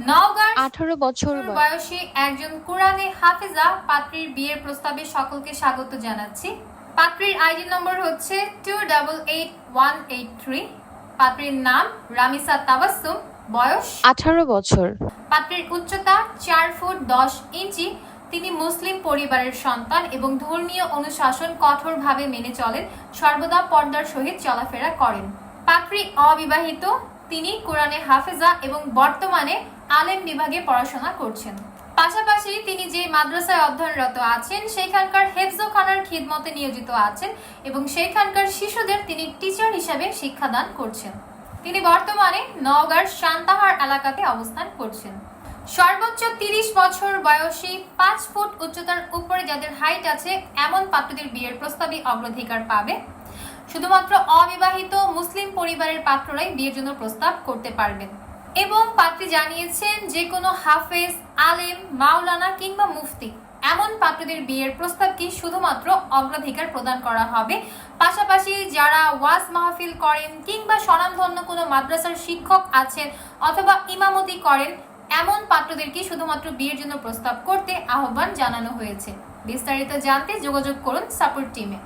নওগাঁর আঠারো বছর বয়স। একজন কোরআনে হাফেজা পাত্রীর বিয়ের প্রস্তাবে সকলকে স্বাগত জানাচ্ছি। পাত্রীর আইডি নম্বর হচ্ছে two double eight one eight three পাত্রীর নাম রামিসা তাবাসুম বয়স আঠারো বছর। পাত্রের উচ্চতা চার ফুট দশ ইঞ্চি। তিনি মুসলিম পরিবারের সন্তান এবং ধর্মীয় অনুশাসন কঠোরভাবে মেনে চলেন। সর্বদা পর্দার সহিত চলাফেরা করেন। পাত্রী অবিবাহিত তিনি কোরআনে হাফেজা এবং বর্তমানে আলেম বিভাগে পড়াশোনা করছেন। পাশাপাশি তিনি যে মাদ্রাসায় অধ্যয়নরত আছেন, সেইখানকার হেফজোখানার খিদমতে নিয়োজিত আছেন এবং সেইখানকার শিশুদের তিনি টিচার হিসাবে শিক্ষাদান করছেন। তিনি বর্তমানে নওগাঁর শান্তাহার এলাকাতে অবস্থান করছেন। সর্বোচ্চ তিরিশ বছর বয়সী, পাঁচ ফুট উচ্চতার উপরে যাদের হাইট আছে, এমন পাত্রদের বিয়ের প্রস্তাবই অগ্রাধিকার পাবে। শুধুমাত্র অবিবাহিত মুসলিম পরিবারের পাত্ররাই বিয়ের জন্য প্রস্তাব করতে পারবেন। এবং পাত্রী জানিয়েছেন যে কোনো হাফেজ, আলেম, মাওলানা কিংবা মুফতি, এমন পাত্রদের বিয়ের প্রস্তাবকে শুধুমাত্র অগ্রাধিকার প্রদান করা হবে। পাশাপাশি যারা ওয়াজ মাহফিল করেন কিংবা স্বনামধন্য কোনো মাদ্রাসার শিক্ষক আছেন অথবা ইমামতি করেন, এমন পাত্রদেরকে শুধুমাত্র বিয়ের জন্য প্রস্তাব করতে আহ্বান জানানো হয়েছে। বিস্তারিত জানতে যোগাযোগ করুন সাপোর্ট টিমে।